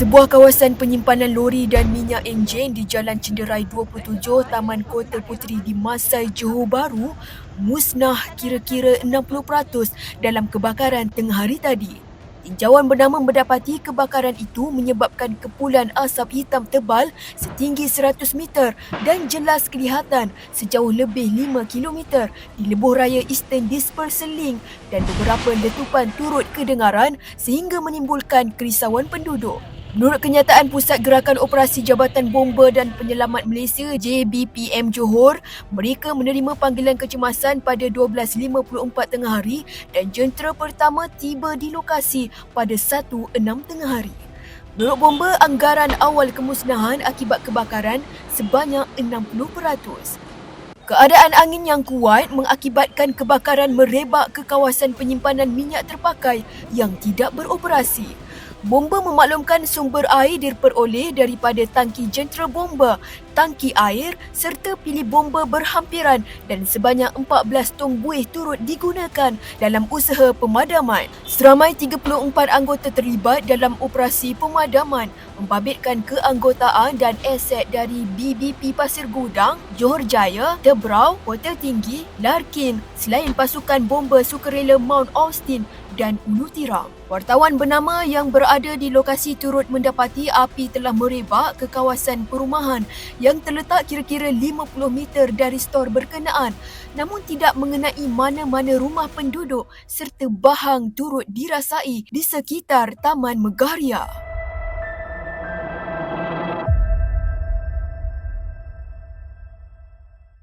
Sebuah kawasan penyimpanan lori dan minyak enjin di Jalan Cenderai 27, Taman Kota Puteri di Masai, Johor Bahru musnah kira-kira 60% dalam kebakaran tengah hari tadi. Tinjauan bernama mendapati kebakaran itu menyebabkan kepulan asap hitam tebal setinggi 100 meter dan jelas kelihatan sejauh lebih 5 kilometer di lebuh raya Eastern Dispersal Link dan beberapa letupan turut kedengaran sehingga menimbulkan kerisauan penduduk. Menurut kenyataan Pusat Gerakan Operasi Jabatan Bomba dan Penyelamat Malaysia JBPM Johor, mereka menerima panggilan kecemasan pada 12.54 tengah hari dan jentera pertama tiba di lokasi pada 1.06 tengah hari. Menurut bomba, anggaran awal kemusnahan akibat kebakaran sebanyak 60%. Keadaan angin yang kuat mengakibatkan kebakaran merebak ke kawasan penyimpanan minyak terpakai yang tidak beroperasi. Bomba memaklumkan sumber air diperoleh daripada tangki jentera bomba, tangki air serta pilih bomba berhampiran dan sebanyak 14 tong buih turut digunakan dalam usaha pemadaman. Seramai 34 anggota terlibat dalam operasi pemadaman membabitkan keanggotaan dan aset dari BBP Pasir Gudang, Johor Jaya, Tebrau, Hotel Tinggi, Larkin selain pasukan bomba sukarela Mount Austin dan Ulu Tiram. Wartawan bernama yang berada di lokasi turut mendapati api telah merebak ke kawasan perumahan yang terletak kira-kira 50 meter dari stor berkenaan namun tidak mengenai mana-mana rumah penduduk serta bahang turut dirasai di sekitar Taman Megaria.